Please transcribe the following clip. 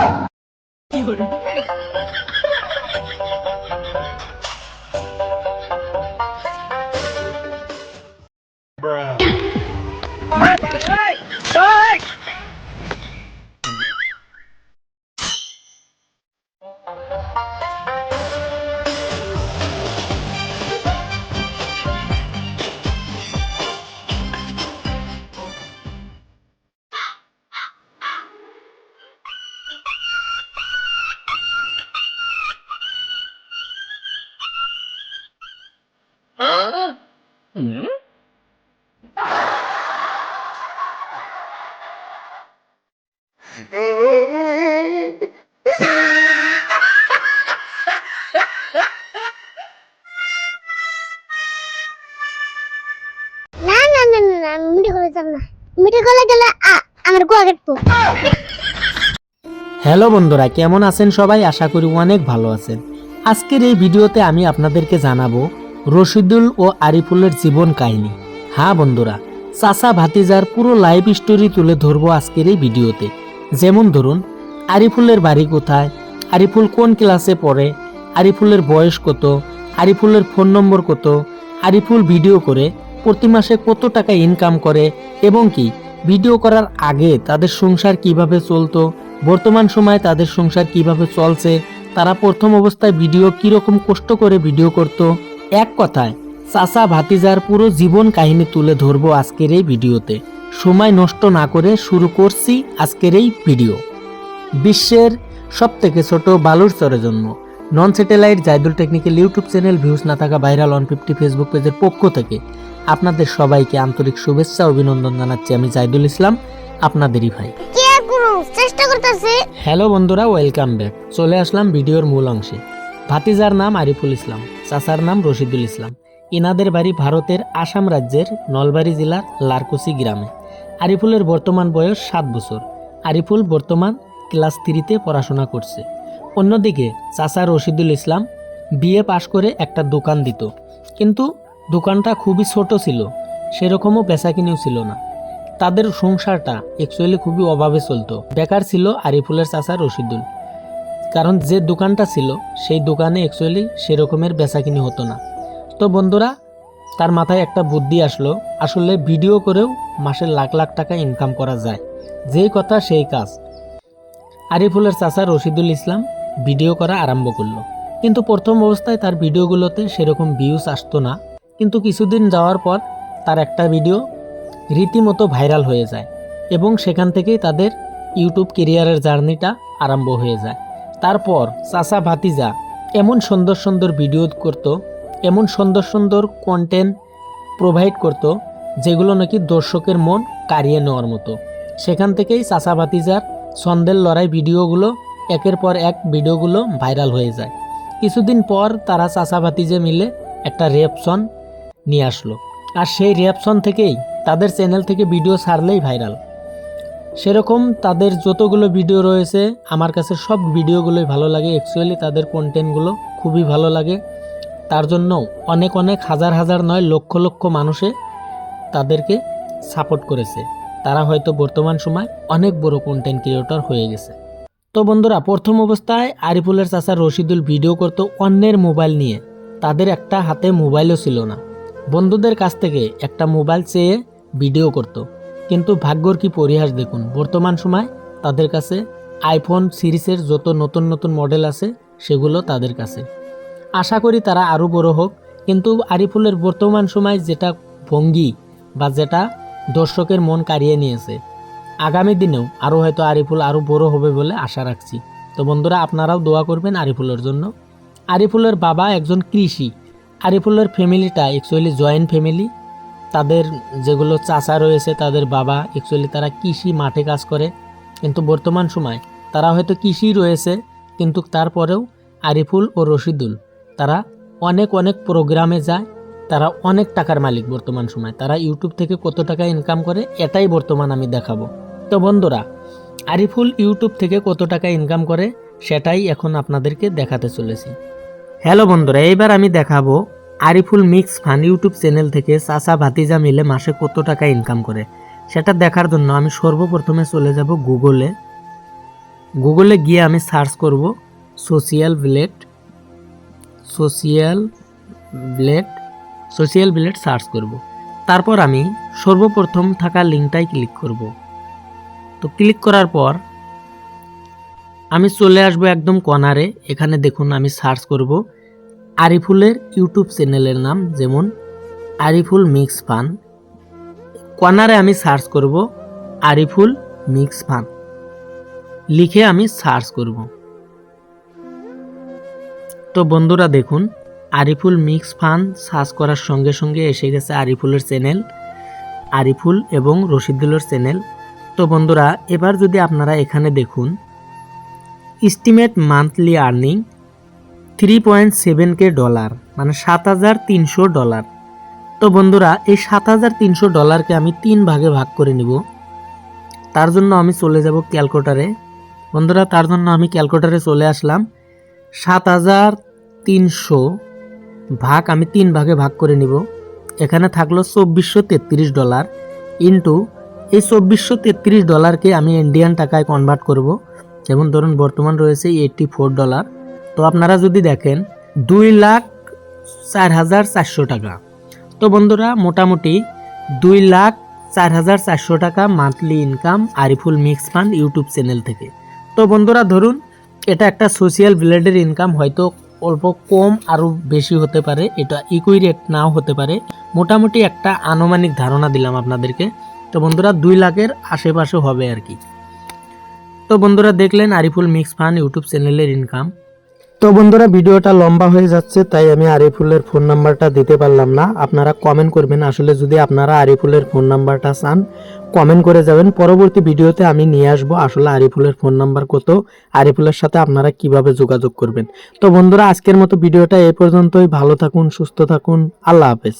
না হ্যালো বন্ধুরা, কেমন আছেন সবাই? আশা করি অনেক ভালো আছেন। আজকের এই ভিডিওতে আমি আপনাদেরকে জানাব রশিদুল ও আরিফুলের জীবন কাহিনী। হ্যাঁ বন্ধুরা, চাচা ভাতিজার পুরো লাইফ স্টোরি তুলে ধরবো আজকের এই ভিডিওতে। যেমন ধরুন, আরিফুলের বাড়ি কোথায়, আরিফুল কোন ক্লাসে পড়ে, আরিফুলের বয়স কত, আরিফুলের ফোন নম্বর কত, আরিফুল ভিডিও করে প্রতি মাসে কত টাকা ইনকাম করে এবং কি ভিডিও করার আগে তাদের সংসার কীভাবে চলতো, বর্তমান সময়ে তাদের সংসার কীভাবে চলছে, তারা প্রথম অবস্থায় ভিডিও কীরকম কষ্ট করে ভিডিও করত। এক কথায়, চাচা ভাতিজার পুরো জীবন কাহিনী তুলে ধরবো আজকের এই ভিডিওতে। সময় নষ্ট না করে শুরু করছি আজকের এই ভিডিও বিশ্বের সব থেকে ছোট বালুর চরে জন্ম নন satellite Zaidul technical YouTube channel views না থাকা ভাইরাল ওয়ান ফিফটি ফেসবুক পেজের পক্ষ থেকে। আপনাদের সবাইকে আন্তরিক শুভেচ্ছা অভিনন্দন জানাচ্ছি আমি জাইদুল ইসলাম আপনাদেরই ভাই। চেষ্টা করতেছে। হ্যালো বন্ধুরা ওয়েলকাম ব্যাক। চলে আসলাম ভিডিওর মূল অংশে। ভাতিজার নাম আরিফুল ইসলাম চাচার নাম রশিদুল ইসলাম। ইনাদের বাড়ি ভারতের আসাম রাজ্যের নলবাড়ি জেলার লারকুসি গ্রামে। আরিফুলের বর্তমান বয়স সাত বছর। আরিফুল বর্তমান ক্লাস থ্রিতে পড়াশোনা করছে। অন্যদিকে চাচা রশিদুল ইসলাম বিএ পাশ করে একটা দোকান দিত। কিন্তু দোকানটা খুবই ছোট ছিল, সেরকমও বেচাকিনিও ছিল না। তাদের সংসারটা অ্যাকচুয়ালি খুবই অভাবে চলতো। বেকার ছিল আরিফুলের চাচা রশিদুল। কারণ যে দোকানটা ছিল, সেই দোকানে অ্যাকচুয়ালি সেরকমের বেচাকিনি হতো না। তো বন্ধুরা, তার মাথায় একটা বুদ্ধি আসলো, আসলে ভিডিও করেও মাসে লাখ লাখ টাকা ইনকাম করা যায়। যেই কথা সেই কাজ। আরিফুলের চাচা রশিদুল ইসলাম ভিডিও করা আরম্ভ করল। কিন্তু প্রথম অবস্থায় তার ভিডিওগুলোতে সেরকম ভিউজ আসতো না কিন্তু কিছুদিন যাওয়ার পর তার একটা ভিডিও রীতিমতো ভাইরাল হয়ে যায় এবং সেখান থেকেই তাদের ইউটিউব কেরিয়ারের জার্নিটা আরম্ভ হয়ে যায়। তারপর চাচা ভাতিজা এমন সুন্দর সুন্দর ভিডিও করত, এমন সুন্দর সুন্দর কন্টেন্ট প্রোভাইড করত, যেগুলো নাকি দর্শকের মন কাড়িয়ে নেওয়ার মতো। সেখান থেকেই চাচা ভাতিজার ছন্দের লড়াই ভিডিওগুলো একের পর এক ভিডিওগুলো ভাইরাল হয়ে যায়। কিছুদিন পর তারা চাচা ভাতিজে মিলে একটা রেপসন নিয়ে আসলো। আর সেই রিয়াপশন থেকেই তাদের চ্যানেল থেকে ভিডিও ছাড়লেই ভাইরাল সেরকম তাদের যতগুলো ভিডিও রয়েছে, আমার কাছে সব ভিডিওগুলোই ভালো লাগে। অ্যাকচুয়ালি তাদের কন্টেন্টগুলো খুবই ভালো লাগে। তার জন্য অনেক অনেক হাজার হাজার নয়, লক্ষ লক্ষ মানুষে তাদেরকে সাপোর্ট করেছে। তারা হয়তো বর্তমান সময় অনেক বড় কন্টেন্ট ক্রিয়েটর হয়ে গেছে। তো বন্ধুরা, প্রথম অবস্থায় আরিফুলের চাচা রশিদুল ভিডিও করতো অন্যের মোবাইল নিয়ে। তাদের একটা হাতে মোবাইলও ছিল না। বন্ধুদের কাছ থেকে একটা মোবাইল চেয়ে ভিডিও করত। কিন্তু ভাগ্যর কি পরিহাস দেখুন, বর্তমান সময় তাদের কাছে আইফোন সিরিজের যত নতুন নতুন মডেল আছে, সেগুলো তাদের কাছে। আশা করি তারা আরও বড় হোক, কিন্তু আরিফুলের বর্তমান সময় যেটা ভঙ্গি বা যেটা দর্শকের মন কাড়িয়ে নিয়েছে, আগামী দিনেও আরও হয়তো আরিফুল আরও বড় হবে বলে আশা রাখছি। তো বন্ধুরা, আপনারাও দোয়া করবেন আরিফুলের জন্য। আরিফুলের বাবা একজন কৃষি আরিফুলের ফ্যামিলিটা অ্যাকচুয়ালি জয়েন্ট ফ্যামিলি তাদের যেগুলো চাচা রয়েছে, তাদের বাবা অ্যাকচুয়ালি তারা কৃষি মাঠে কাজ করে। কিন্তু বর্তমান সময় তারা হয়তো কৃষি রয়েছে, কিন্তু তারপরেও আরিফুল ও রশিদুল তারা অনেক অনেক প্রোগ্রামে যায়। তারা অনেক টাকার মালিক বর্তমান সময়। তারা ইউটিউব থেকে কত টাকা ইনকাম করে, এটাই বর্তমান আমি দেখাবো। তো বন্ধুরা, আরিফুল ইউটিউব থেকে কত টাকা ইনকাম করে, সেটাই এখন আপনাদেরকে দেখাতে চলেছি। হ্যালো বন্ধুরা এইবার আমি দেখাবো Ariful mix fun YouTube channel থেকে চাচা ভাতিজা মিলে মাসে কত টাকা ইনকাম করে। সেটা দেখার জন্য আমি সর্বপ্রথমে চলে যাব গুগলে গুগলে গিয়ে আমি সার্চ করব Social Blade Social Blade Social Blade search করব। তারপর আমি সর্বপ্রথম থাকা লিঙ্কটাই ক্লিক করব। তো ক্লিক করার পর আমি চলে আসব একদম কর্নারে এখানে দেখুন আমি সার্চ করব আরিফুলের ইউটিউব চ্যানেলের নাম, যেমন আরিফুল মিক্স ফান। কর্নারে আমি সার্চ করব আরিফুল মিক্স ফান। লিখে আমি সার্চ করব। তো বন্ধুরা দেখুন, আরিফুল মিক্স ফান সার্চ করার সঙ্গে সঙ্গে এসে গেছে আরিফুলের চ্যানেল, আরিফুল এবং রশিদুলের চ্যানেল। তো বন্ধুরা, এবার যদি আপনারা এখানে দেখুন estimate monthly earning three point seven K dollar মানে সাত হাজার তিনশো ডলার তো বন্ধুরা, এই সাত হাজার তিনশো ডলারকে আমি তিন ভাগে ভাগ করে নিব। তার জন্য আমি চলে যাব ক্যালকুলেটারে। বন্ধুরা, তার জন্য আমি ক্যালকুলেটারে চলে আসলাম। সাত হাজার তিনশো ভাগ আমি তিন ভাগে ভাগ করে নিব। এখানে থাকল চব্বিশশো তেত্রিশ ডলার ইন্টু এই চব্বিশশো তেত্রিশ ডলারকে আমি ইন্ডিয়ান টাকায় কনভার্ট করব। যেমন ধরুন বর্তমান রয়েছে এইটটি ফোর ডলার তো আপনারা যদি দেখেন, দুই লাখ চার হাজার চারশো টাকা। তো বন্ধুরা, মোটামুটি দুই লাখ চার হাজার চারশো টাকা monthly income Ariful mix fund YouTube channel থেকে। তো বন্ধুরা, ধরুন, এটা একটা সোশিয়াল ব্লেডের ইনকাম হয়তো অল্প কম আরও বেশি হতে পারে, এটা ইকুই রেট নাও হতে পারে। মোটামুটি একটা আনুমানিক ধারণা দিলাম আপনাদেরকে। তো বন্ধুরা, দুই লাখের আশেপাশে হবে আর কি। তো বন্ধুরা দেখলেন আরিফুল মিক্স ফান ইউটিউব চ্যানেলের ইনকাম তো বন্ধুরা ভিডিওটা লম্বা হয়ে যাচ্ছে, তাই আমি আরিফুলের ফোন নাম্বারটা দিতে পারলাম না। আপনারা কমেন্ট করবেন, আসলে যদি আপনারা আরিফুলের ফোন নাম্বারটা চান কমেন্ট করে যাবেন। পরবর্তী ভিডিওতে আমি নিয়ে আসব আসলে আরিফুলের ফোন নাম্বার কত, আরিফুলের সাথে আপনারা কীভাবে যোগাযোগ করবেন। তো বন্ধুরা, আজকের মতো ভিডিওটা এ পর্যন্তই। ভালো থাকুন, সুস্থ থাকুন। আল্লাহ হাফেজ।